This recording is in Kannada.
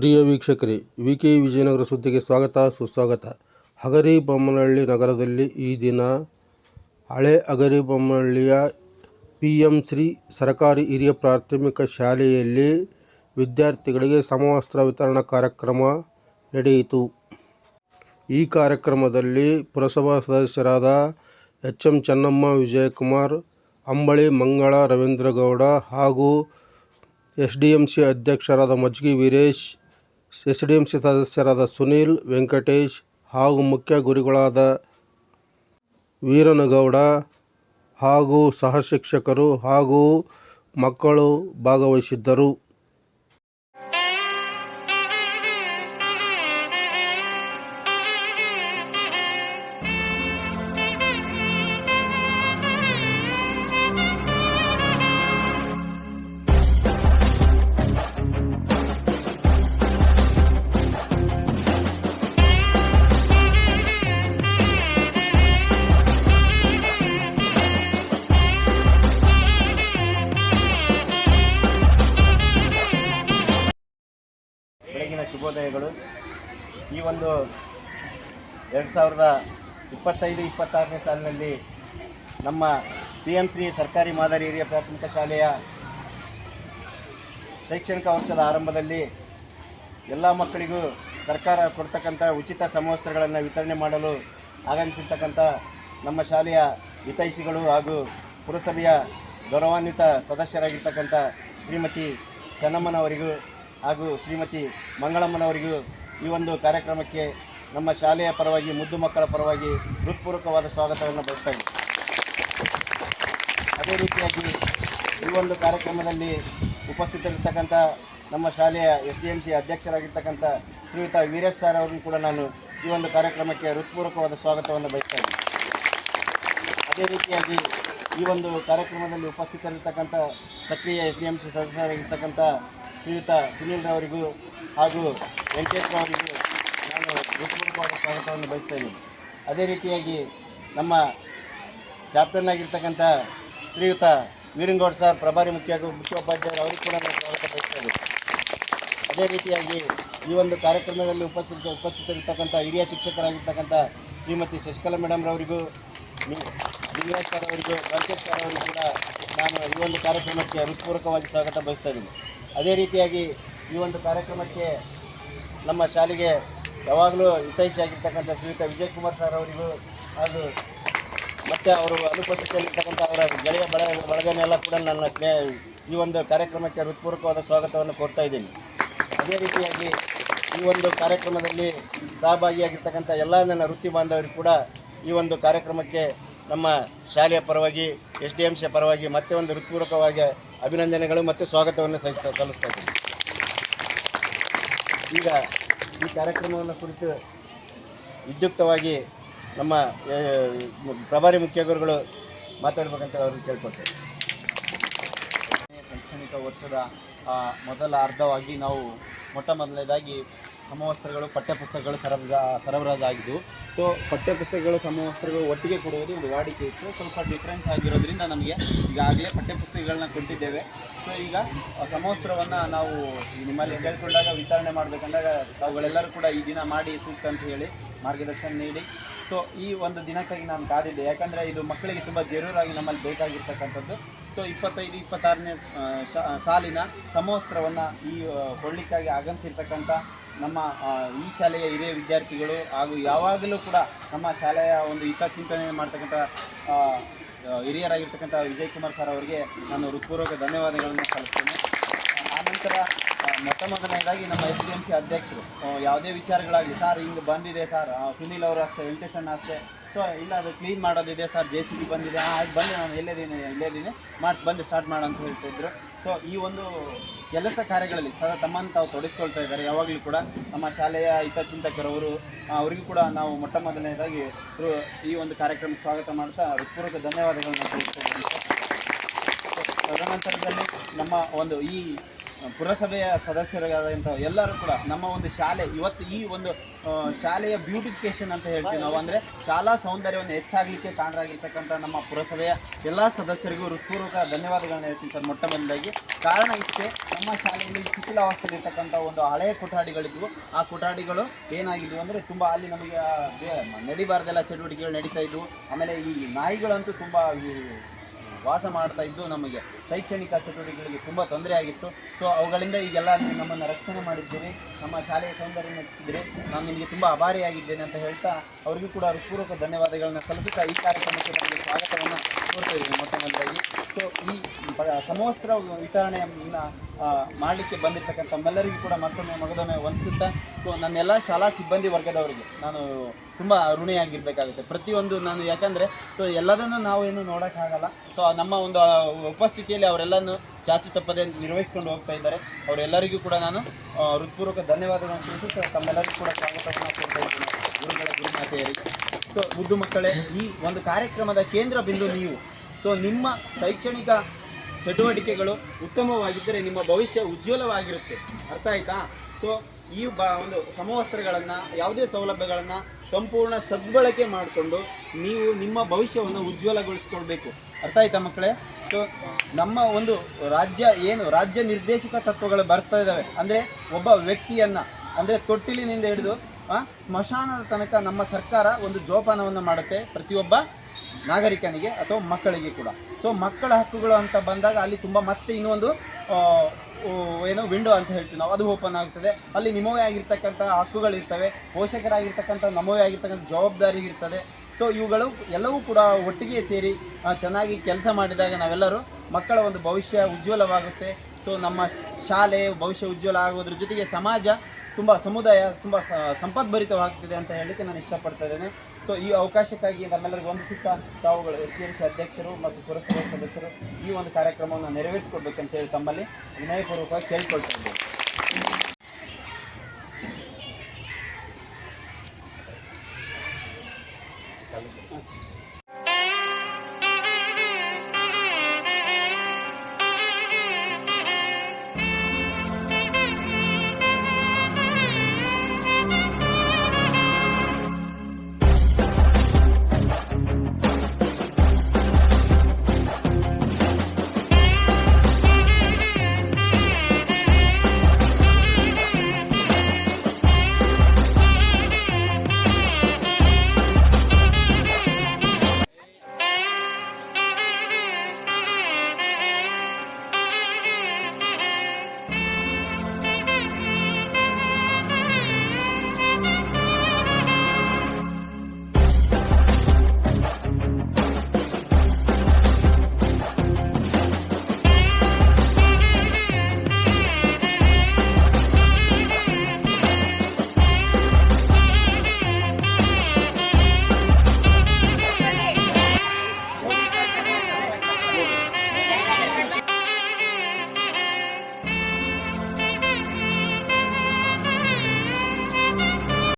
ಪ್ರಿಯ ವೀಕ್ಷಕರೇ ವಿ ಕೆ ವಿಜಯನಗರ ಸುದ್ದಿಗೆ ಸ್ವಾಗತ, ಸುಸ್ವಾಗತ. ಹಗರಿ ಬೊಮ್ಮನಹಳ್ಳಿ ನಗರದಲ್ಲಿ ಈ ದಿನ ಹಳೆ ಹಗರಿಬೊಮ್ಮನಹಳ್ಳಿಯ ಪಿ ಎಂ ಶ್ರೀ ಸರ್ಕಾರಿ ಹಿರಿಯ ಪ್ರಾಥಮಿಕ ಶಾಲೆಯಲ್ಲಿ ವಿದ್ಯಾರ್ಥಿಗಳಿಗೆ ಸಮವಸ್ತ್ರ ವಿತರಣಾ ಕಾರ್ಯಕ್ರಮ ನಡೆಯಿತು. ಈ ಕಾರ್ಯಕ್ರಮದಲ್ಲಿ ಪುರಸಭಾ ಸದಸ್ಯರಾದ ಎಚ್ ಎಂ ಚೆನ್ನಮ್ಮ, ವಿಜಯಕುಮಾರ್, ಅಂಬಳಿ, ಮಂಗಳ ರವೀಂದ್ರಗೌಡ ಹಾಗೂ ಎಸ್ ಡಿ ಎಂ ಸಿ ಅಧ್ಯಕ್ಷರಾದ Majgi Veeresh S D M C ಸದಸ್ಯರಾದ ಸುನೀಲ್, ವೆಂಕಟೇಶ್ ಹಾಗೂ ಮುಖ್ಯ ಗುರುಗಳಾದ ವೀರನಗೌಡ ಹಾಗೂ ಸಹ ಶಿಕ್ಷಕರು ಹಾಗೂ ಮಕ್ಕಳು ಭಾಗವಹಿಸಿದ್ದರು. ಎರಡು ಸಾವಿರದ ಇಪ್ಪತ್ತೈದು, ಇಪ್ಪತ್ತಾರನೇ ಸಾಲಿನಲ್ಲಿ ನಮ್ಮ ಪಿ ಎಂ ಶ್ರೀ ಸರ್ಕಾರಿ ಮಾದರಿ ಹಿರಿಯ ಪ್ರಾಥಮಿಕ ಶಾಲೆಯ ಶೈಕ್ಷಣಿಕ ವರ್ಷದ ಆರಂಭದಲ್ಲಿ ಎಲ್ಲ ಮಕ್ಕಳಿಗೂ ಸರ್ಕಾರ ಕೊಡ್ತಕ್ಕಂಥ ಉಚಿತ ಸಮವಸ್ತ್ರಗಳನ್ನು ವಿತರಣೆ ಮಾಡಲು ಆಗಮಿಸಿರ್ತಕ್ಕಂಥ ನಮ್ಮ ಶಾಲೆಯ ಹಿತೈಷಿಗಳು ಹಾಗೂ ಪುರಸಭೆಯ ಗೌರವಾನ್ವಿತ ಸದಸ್ಯರಾಗಿರ್ತಕ್ಕಂಥ ಶ್ರೀಮತಿ ಚೆನ್ನಮ್ಮನವರಿಗೂ ಹಾಗೂ ಶ್ರೀಮತಿ ಮಂಗಳಮ್ಮನವರಿಗೂ ಈ ಒಂದು ಕಾರ್ಯಕ್ರಮಕ್ಕೆ ನಮ್ಮ ಶಾಲೆಯ ಪರವಾಗಿ, ಮುದ್ದು ಮಕ್ಕಳ ಪರವಾಗಿ ಹೃತ್ಪೂರ್ವಕವಾದ ಸ್ವಾಗತವನ್ನು ಬಯಸ್ತಾ ಅದೇ ರೀತಿಯಾಗಿ ಈ ಒಂದು ಕಾರ್ಯಕ್ರಮದಲ್ಲಿ ಉಪಸ್ಥಿತರಿರ್ತಕ್ಕಂಥ ನಮ್ಮ ಶಾಲೆಯ ಎಸ್ ಡಿ ಎಂ ಸಿ ಅಧ್ಯಕ್ಷರಾಗಿರ್ತಕ್ಕಂಥ ಶ್ರೀಯುತ ವೀರೇಶ್ ಸರ್ ಅವರನ್ನು ಕೂಡ ನಾನು ಈ ಒಂದು ಕಾರ್ಯಕ್ರಮಕ್ಕೆ ಹೃತ್ಪೂರ್ವಕವಾದ ಸ್ವಾಗತವನ್ನು ಬಯಸ್ತಾ ಅದೇ ರೀತಿಯಾಗಿ ಈ ಒಂದು ಕಾರ್ಯಕ್ರಮದಲ್ಲಿ ಉಪಸ್ಥಿತರಿರ್ತಕ್ಕಂಥ ಸಕ್ರಿಯ ಎಸ್ ಡಿ ಎಂ ಸಿ ಸದಸ್ಯರಾಗಿರ್ತಕ್ಕಂಥ ಶ್ರೀಯುತ ಸುನೀಲ್ ರವರಿಗೂ ಹಾಗೂ ವೆಂಕಟೇಶ್ ಅವರಿಗೆ ನಾನು ಹೃತ್ಪೂರ್ವಕವಾದ ಸ್ವಾಗತವನ್ನು ಬಯಸ್ತಾ ಅದೇ ರೀತಿಯಾಗಿ ನಮ್ಮ ಕ್ಯಾಪ್ಟನ್ ಆಗಿರ್ತಕ್ಕಂಥ ಶ್ರೀಯುತ ವೀರಂಗೌಡ್ ಸರ್, ಪ್ರಭಾರಿ ಮುಖ್ಯ ಮುಖ್ಯೋಪಾಧ್ಯಾಯರು ಅವರಿಗೆ ಕೂಡ ನಾನು ಸ್ವಾಗತ ಬಯಸ್ತಾ ಅದೇ ರೀತಿಯಾಗಿ ಈ ಒಂದು ಕಾರ್ಯಕ್ರಮದಲ್ಲಿ ಉಪಸ್ಥಿತ ಉಪಸ್ಥಿತರಿರ್ತಕ್ಕಂಥ ಹಿರಿಯ ಶಿಕ್ಷಕರಾಗಿರ್ತಕ್ಕಂಥ ಶ್ರೀಮತಿ ಶಶಿಕಲಾ ಮೇಡಮ್ ರವರಿಗೂ ದಿವ್ಯಾಸ್ ಸರ್ ಅವರಿಗೂ ವೆಂಕಟೇಶ್ ಸರ್ ಅವರಿಗೂ ಕೂಡ ನಾನು ಈ ಒಂದು ಕಾರ್ಯಕ್ರಮಕ್ಕೆ ಹೃತ್ಪೂರ್ವಕವಾಗಿ ಸ್ವಾಗತ ಬಯಸ್ತಾ ಅದೇ ರೀತಿಯಾಗಿ ಈ ಒಂದು ಕಾರ್ಯಕ್ರಮಕ್ಕೆ ನಮ್ಮ ಶಾಲೆಗೆ ಯಾವಾಗಲೂ ಹಿತೈಷಿಯಾಗಿರ್ತಕ್ಕಂಥ ಶ್ರೀಯುತ ವಿಜಯ್ ಕುಮಾರ್ ಸರ್ ಅವರಿಗೂ ಹಾಗೂ ಮತ್ತು ಅವರು ಅನುಪಸ್ಥಿತಿಯಲ್ಲಿರ್ತಕ್ಕಂಥ ಅವರ ಗೆಳೆಯ ಬಳ ಬಳಗನೆಲ್ಲ ಕೂಡ ನನ್ನ ಸ್ನೇಹ, ಈ ಒಂದು ಕಾರ್ಯಕ್ರಮಕ್ಕೆ ಹೃತ್ಪೂರ್ವಕವಾದ ಸ್ವಾಗತವನ್ನು ಕೊಡ್ತಾ ಇದ್ದೀನಿ. ಅದೇ ರೀತಿಯಾಗಿ ಈ ಒಂದು ಕಾರ್ಯಕ್ರಮದಲ್ಲಿ ಸಹಭಾಗಿಯಾಗಿರ್ತಕ್ಕಂಥ ಎಲ್ಲ ನನ್ನ ವೃತ್ತಿ ಬಾಂಧವರು ಕೂಡ ಈ ಒಂದು ಕಾರ್ಯಕ್ರಮಕ್ಕೆ ನಮ್ಮ ಶಾಲೆಯ ಪರವಾಗಿ, ಎಸ್ ಡಿ ಎಂ ಸಿಯ ಪರವಾಗಿ ಮತ್ತೆ ಒಂದು ಹೃತ್ಪೂರ್ವಕವಾಗಿ ಅಭಿನಂದನೆಗಳು ಮತ್ತು ಸ್ವಾಗತವನ್ನು ಸಲ್ಲಿಸ್ತಾ ಸಲ್ಲಿಸ್ತಾ ಇದ್ದೀನಿ. ಈಗ ಈ ಕಾರ್ಯಕ್ರಮವನ್ನು ಕುರಿತು ವಿದ್ಯುಕ್ತವಾಗಿ ನಮ್ಮ ಪ್ರಭಾರಿ ಮುಖ್ಯ ಗುರುಗಳು ಮಾತಾಡ್ಬೇಕಂತ ಅವ್ರನ್ನ ಕೇಳ್ಕೊಳ್ತೇವೆ. ಶೈಕ್ಷಣಿಕ ವರ್ಷದ ಮೊದಲ ಅರ್ಧವಾಗಿ ನಾವು ಮೊಟ್ಟ ಮೊದಲನೇದಾಗಿ ಸಮವಸ್ತ್ರಗಳು, ಪಠ್ಯಪುಸ್ತಕಗಳು ಸರಬರಾ ಸರಬರಾಜಾಗಿದ್ದು ಸೊ ಪಠ್ಯಪುಸ್ತಕಗಳು, ಸಮವಸ್ತ್ರಗಳು ಒಟ್ಟಿಗೆ ಕೊಡುವುದು ಒಂದು ವಾಡಿಕೆ ಇತ್ತು. ಸ್ವಲ್ಪ ಡಿಫ್ರೆನ್ಸ್ ಆಗಿರೋದ್ರಿಂದ ನಮಗೆ ಈಗಾಗಲೇ ಪಠ್ಯಪುಸ್ತಕಗಳನ್ನ ಕೊಟ್ಟಿದ್ದೇವೆ. ಸೊ ಈಗ ಸಮವಸ್ತ್ರವನ್ನು ನಾವು ನಿಮ್ಮಲ್ಲಿ ಕೇಳ್ಕೊಂಡಾಗ, ವಿತರಣೆ ಮಾಡಬೇಕಂದಾಗ ಅವುಗಳೆಲ್ಲರೂ ಕೂಡ ಈ ದಿನ ಮಾಡಿ ಸೂಕ್ತ ಅಂತ ಹೇಳಿ ಮಾರ್ಗದರ್ಶನ ನೀಡಿ. ಸೊ ಈ ಒಂದು ದಿನಕ್ಕಾಗಿ ನಾನು ಕಾದಿದ್ದೆ. ಯಾಕಂದರೆ ಇದು ಮಕ್ಕಳಿಗೆ ತುಂಬ ಜರೂರಾಗಿ ನಮ್ಮಲ್ಲಿ ಬೇಕಾಗಿರ್ತಕ್ಕಂಥದ್ದು. ಸೊ ಇಪ್ಪತ್ತೈದು, ಇಪ್ಪತ್ತಾರನೇ ಸಾಲಿನ ಸಮವಸ್ತ್ರವನ್ನು ಈ ಕೊಡಲಿಕ್ಕಾಗಿ ಆಗಮಿಸಿರ್ತಕ್ಕಂಥ ನಮ್ಮ ಈ ಶಾಲೆಯ ಹಿರಿಯ ವಿದ್ಯಾರ್ಥಿಗಳು ಹಾಗೂ ಯಾವಾಗಲೂ ಕೂಡ ನಮ್ಮ ಶಾಲೆಯ ಒಂದು ಹಿತಚಿಂತನೆ ಮಾಡ್ತಕ್ಕಂಥ ಹಿರಿಯರಾಗಿರ್ತಕ್ಕಂಥ ವಿಜಯ್ ಕುಮಾರ್ ಸರ್ ಅವರಿಗೆ ನಾನು ಹೃತ್ಪೂರ್ವಕ ಧನ್ಯವಾದಗಳನ್ನು ಸಲ್ಲಿಸ್ತೇನೆ. ಆನಂತರ ಮೊಟ್ಟ ಮೊದಲನೇದಾಗಿ ನಮ್ಮ ಎಸ್ ಡಿ ಎಂ ಸಿ ಅಧ್ಯಕ್ಷರು ಯಾವುದೇ ವಿಚಾರಗಳಾಗಲಿ, ಸರ್ ಹಿಂಗೆ ಬಂದಿದೆ ಸರ್ ಸುನೀಲ್ ಅವರು ಅಷ್ಟೇ ವೆಂಕಟೇಶಣ್ಣ ಅಷ್ಟೇ ಸೊ ಇಲ್ಲ, ಅದು ಕ್ಲೀನ್ ಮಾಡೋದಿದೆ ಸರ್ ಜೆ ಸಿ ಬಿ ಬಂದಿದೆ. ಆಯ್ತು ಬಂದು ನಾನು ಎಲ್ಲೇದೀನಿ ಇಲ್ಲೇದೀನಿ ಮಾಡಿಸಿ ಬಂದು ಸ್ಟಾರ್ಟ್ ಮಾಡು ಅಂತ ಹೇಳ್ತಿದ್ರು ಸೊ ಈ ಒಂದು ಕೆಲಸ ಕಾರ್ಯಗಳಲ್ಲಿ ಸದಾ ತಮ್ಮನ್ನು ತಾವು ತೊಡಿಸ್ಕೊಳ್ತಾ ಇದ್ದಾರೆ. ಯಾವಾಗಲೂ ಕೂಡ ನಮ್ಮ ಶಾಲೆಯ ಹಿತಚಿಂತಕರವರು ಅವರಿಗೂ ಕೂಡ ನಾವು ಮೊಟ್ಟ ಮೊದಲನೇದಾಗಿ ಈ ಒಂದು ಕಾರ್ಯಕ್ರಮಕ್ಕೆ ಸ್ವಾಗತ ಮಾಡ್ತಾ ಹೃತ್ಪೂರ್ವಕ ಧನ್ಯವಾದಗಳನ್ನು ತಿಳಿಸ್ತಾ. ತದನಂತರದಲ್ಲಿ ನಮ್ಮ ಒಂದು ಈ ಪುರಸಭೆಯ ಸದಸ್ಯರಾದಂಥ ಎಲ್ಲರೂ ಕೂಡ ನಮ್ಮ ಒಂದು ಶಾಲೆ, ಇವತ್ತು ಈ ಒಂದು ಶಾಲೆಯ ಬ್ಯೂಟಿಫಿಕೇಶನ್ ಅಂತ ಹೇಳ್ತೀವಿ ನಾವು. ಅಂದರೆ ಶಾಲಾ ಸೌಂದರ್ಯವನ್ನು ಹೆಚ್ಚಾಗಲಿಕ್ಕೆ ಕಾರಣರಾಗಿರ್ತಕ್ಕಂಥ ನಮ್ಮ ಪುರಸಭೆಯ ಎಲ್ಲ ಸದಸ್ಯರಿಗೂ ಹೃತ್ಪೂರ್ವಕ ಧನ್ಯವಾದಗಳನ್ನ ಹೇಳ್ತೀನಿ ಸರ್, ಮೊಟ್ಟ ಮೊದಲಾಗಿ. ಕಾರಣ ಇಷ್ಟೇ, ನಮ್ಮ ಶಾಲೆಯಲ್ಲಿ ಶಿಥಿಲಾವಸ್ಥೆಯಲ್ಲಿರ್ತಕ್ಕಂಥ ಒಂದು ಹಳೆಯ ಕೊಠಾಡಿಗಳಿದ್ವು. ಆ ಕೊಠಾಡಿಗಳು ಏನಾಗಿದ್ವು ಅಂದರೆ ತುಂಬ ಅಲ್ಲಿ ನಮಗೆ ನಡಿಬಾರ್ದೆಲ್ಲ ಚಟುವಟಿಕೆಗಳು ನಡೀತಾ ಇದ್ವು. ಆಮೇಲೆ ಈ ನಾಯಿಗಳಂತೂ ತುಂಬ ವಾಸ ಮಾಡ್ತಾ ಇದ್ದು ನಮಗೆ ಶೈಕ್ಷಣಿಕ ಚಟುವಟಿಕೆಗಳಿಗೆ ತುಂಬ ತೊಂದರೆ ಆಗಿತ್ತು. ಸೊ ಅವುಗಳಿಂದ ಈಗೆಲ್ಲ ನಮ್ಮನ್ನು ರಕ್ಷಣೆ ಮಾಡಿದ್ದೀರಿ. ನಮ್ಮ ಶಾಲೆಯ ಸೌಂದರ್ಯ ಹೆಚ್ಚಿಸಿದ್ರಿ ನಾನು ನಿಮಗೆ ತುಂಬ ಆಭಾರಿಯಾಗಿದ್ದೇನೆ ಅಂತ ಹೇಳ್ತಾ ಅವರಿಗೂ ಕೂಡ ಹೃತ್ಪೂರ್ವಕ ಧನ್ಯವಾದಗಳನ್ನು ಸಲ್ಲಿಸುತ್ತಾ ಈ ಕಾರ್ಯಕ್ರಮಕ್ಕೆ ನಮಗೆ ಸ್ವಾಗತವನ್ನು ಕೋರ್ತಾ ಇದ್ದೀನಿ ಮೊಟ್ಟ ಮೊದಲಾಗಿ. ಸೊ ಈ ಸಮವಸ್ತ್ರ ವಿತರಣೆಯನ್ನು ಮಾಡಲಿಕ್ಕೆ ಬಂದಿರ್ತಕ್ಕಂಥ ತಮ್ಮೆಲ್ಲರಿಗೂ ಕೂಡ ಮತ್ತೊಮ್ಮೆ ಮಗದೊಮ್ಮೆ ವಂದಿಸುತ್ತಾ, ಸೊ ನನ್ನೆಲ್ಲ ಶಾಲಾ ಸಿಬ್ಬಂದಿ ವರ್ಗದವರಿಗೆ ನಾನು ತುಂಬ ಋಣಿಯಾಗಿರ್ಬೇಕಾಗುತ್ತೆ. ಪ್ರತಿಯೊಂದು ನಾನು ಯಾಕಂದರೆ, ಸೊ ಎಲ್ಲದನ್ನು ನಾವು ಏನು ನೋಡೋಕ್ಕಾಗಲ್ಲ. ಸೊ ನಮ್ಮ ಒಂದು ಉಪಸ್ಥಿತಿಯಲ್ಲಿ ಅವರೆಲ್ಲನೂ ಚಾಚು ತಪ್ಪದೆ ನಿರ್ವಹಿಸ್ಕೊಂಡು ಹೋಗ್ತಾ ಇದ್ದಾರೆ. ಅವರೆಲ್ಲರಿಗೂ ಕೂಡ ನಾನು ಹೃತ್ಪೂರ್ವಕ ಧನ್ಯವಾದಗಳನ್ನು ತಿಳಿಸುತ್ತಾ, ತಮ್ಮೆಲ್ಲರಿಗೂ ಕೂಡ ಸ್ವಾಗತವನ್ನು ಕೊಡ್ತಾ ಇದ್ದೀನಿ. ಗುರುಗಳ ಗುರುಮಾತೆಯರಿಗೆ ಸೊ ಮುದ್ದು ಮಕ್ಕಳೇ, ಈ ಒಂದು ಕಾರ್ಯಕ್ರಮದ ಕೇಂದ್ರ ಬಿಂದು ನೀವು. ಸೊ ನಿಮ್ಮ ಶೈಕ್ಷಣಿಕ ಚಟುವಟಿಕೆಗಳು ಉತ್ತಮವಾಗಿದ್ದರೆ ನಿಮ್ಮ ಭವಿಷ್ಯ ಉಜ್ವಲವಾಗಿರುತ್ತೆ. ಅರ್ಥ ಆಯ್ತಾ? ಸೊ ಈ ಬ, ಒಂದು ಸಮವಸ್ತ್ರಗಳನ್ನು, ಯಾವುದೇ ಸೌಲಭ್ಯಗಳನ್ನು ಸಂಪೂರ್ಣ ಸದ್ಬಳಕೆ ಮಾಡಿಕೊಂಡು ನೀವು ನಿಮ್ಮ ಭವಿಷ್ಯವನ್ನು ಉಜ್ವಲಗೊಳಿಸ್ಕೊಳ್ಬೇಕು. ಅರ್ಥ ಆಯ್ತಾ ಮಕ್ಕಳೇ? ಸೊ ನಮ್ಮ ಒಂದು ರಾಜ್ಯ ಏನು? ರಾಜ್ಯ ನಿರ್ದೇಶಕ ತತ್ವಗಳು ಬರ್ತಾ ಇದ್ದಾವೆ ಅಂದರೆ ಒಬ್ಬ ವ್ಯಕ್ತಿಯನ್ನು, ಅಂದರೆ ತೊಟ್ಟಿಲಿನಿಂದ ಹಿಡಿದು ಸ್ಮಶಾನದ ತನಕ ನಮ್ಮ ಸರ್ಕಾರ ಒಂದು ಜೋಪಾನವನ್ನು ಮಾಡುತ್ತೆ. ಪ್ರತಿಯೊಬ್ಬ ನಾಗರಿಕನಿಗೆ ಅಥವಾ ಮಕ್ಕಳಿಗೆ ಕೂಡ. ಸೊ ಮಕ್ಕಳ ಹಕ್ಕುಗಳು ಅಂತ ಬಂದಾಗ ಅಲ್ಲಿ ತುಂಬ ಮತ್ತೆ ಇನ್ನೊಂದು ಏನು ವಿಂಡೋ ಅಂತ ಹೇಳ್ತೀವಿ ನಾವು. ಅದು ಓಪನ್ ಆಗ್ತದೆ. ಅಲ್ಲಿ ನಿಮ್ಮವೇ ಆಗಿರ್ತಕ್ಕಂಥ ಹಕ್ಕುಗಳಿರ್ತವೆ. ಪೋಷಕರಾಗಿರ್ತಕ್ಕಂಥ ನಮ್ಮವೇ ಆಗಿರ್ತಕ್ಕಂಥ ಜವಾಬ್ದಾರಿ ಇರ್ತದೆ. ಸೊ ಇವುಗಳು ಎಲ್ಲವೂ ಕೂಡ ಒಟ್ಟಿಗೆ ಸೇರಿ ಚೆನ್ನಾಗಿ ಕೆಲಸ ಮಾಡಿದಾಗ ನಾವೆಲ್ಲರೂ ಮಕ್ಕಳ ಒಂದು ಭವಿಷ್ಯ ಉಜ್ವಲವಾಗುತ್ತೆ. ಸೊ ನಮ್ಮ ಶಾಲೆ, ಭವಿಷ್ಯ ಉಜ್ವಲ ಆಗೋದ್ರ ಜೊತೆಗೆ ಸಮಾಜ ತುಂಬ ಸಮುದಾಯ ತುಂಬ ಸಂಪದ್ಭರಿತವಾಗ್ತಿದೆ ಅಂತ ಹೇಳಲಿಕ್ಕೆ ನಾನು ಇಷ್ಟಪಡ್ತಾ ಇದ್ದೇನೆ. ಸೊ ಈ ಅವಕಾಶಕ್ಕಾಗಿ ನಮ್ಮೆಲ್ಲರಿಗೂ ವಂದಿಸುತ್ತ ತಾವುಗಳು ಎಸ್ ಡಿ ಎಂ ಸಿ ಅಧ್ಯಕ್ಷರು ಮತ್ತು ಪುರಸಭೆ ಸದಸ್ಯರು ಈ ಒಂದು ಕಾರ್ಯಕ್ರಮವನ್ನು ನೆರವೇರಿಸಿಕೊಡ್ಬೇಕಂತ ಹೇಳಿ ತಮ್ಮಲ್ಲಿ ವಿನಯಪೂರ್ವಕವಾಗಿ ಕೇಳ್ಕೊಳ್ತಾ